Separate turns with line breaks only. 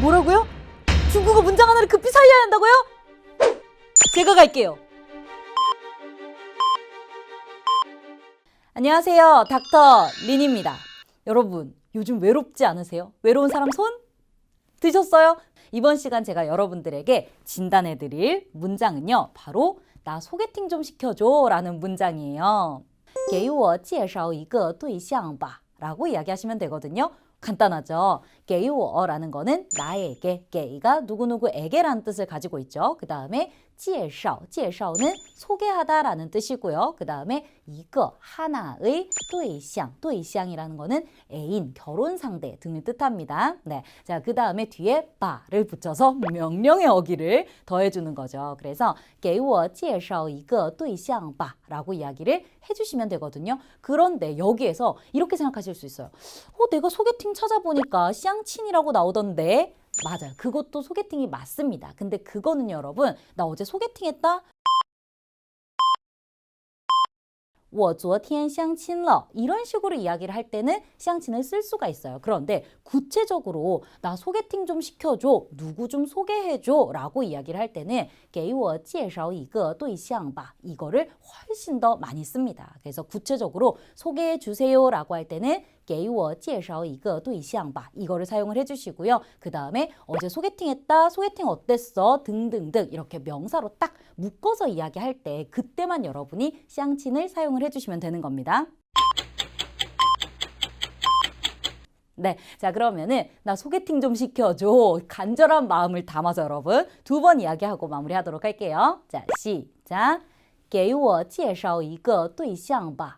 뭐라고요? 중국어 문장 하나를 급히 살려야 한다고요? 제가 갈게요. 안녕하세요. 닥터 린입니다. 여러분, 요즘 외롭지 않으세요? 외로운 사람 손 드셨어요? 이번 시간 제가 여러분들에게 진단해 드릴 문장은요. 바로 나 소개팅 좀 시켜줘 라는 문장이에요. 给我介绍一个对象吧 라고 이야기하시면 되거든요. 간단하죠. 게이워라는 거는 나에게, 게이가 누구누구에게라는 뜻을 가지고 있죠. 그 다음에 지에샤오, 지에샤오는 소개하다라는 뜻이고요. 그 다음에 이거 하나의 또이샹, 또이샹이라는 거는 애인, 결혼 상대 등을 뜻합니다. 네, 자 그 다음에 뒤에 바를 붙여서 명령의 어기를 더해주는 거죠. 그래서 게이워 지에샤오 이거 또이샹 바라고 이야기를 해주시면 되거든요. 그런데 여기에서 이렇게 생각하실 수 있어요. 어, 내가 소개팅 찾아보니까 쌍친이라고 나오던데 맞아요. 그것도 소개팅이 맞습니다. 근데 그거는 여러분 나 어제 소개팅했다. 我昨天相亲了 이런 식으로 이야기를 할 때는 相亲을 쓸 수가 있어요. 그런데 구체적으로 나 소개팅 좀 시켜줘, 누구 좀 소개해줘 라고 이야기를 할 때는 给我介绍一个对象吧 이거를 훨씬 더 많이 씁니다. 그래서 구체적으로 소개해 주세요 라고 할 때는 给我介绍一个对象吧 이거를 사용을 해주시고요. 그 다음에 어제 소개팅했다, 소개팅 어땠어 등등등 이렇게 명사로 딱 묶어서 이야기할 때 그때만 여러분이 相亲을 사용을 해주시면 되는 겁니다. 네, 자 그러면은 나 소개팅 좀 시켜줘 간절한 마음을 담아서 여러분 두 번 이야기하고 마무리하도록 할게요. 자 시작. 给我介绍一个对象吧.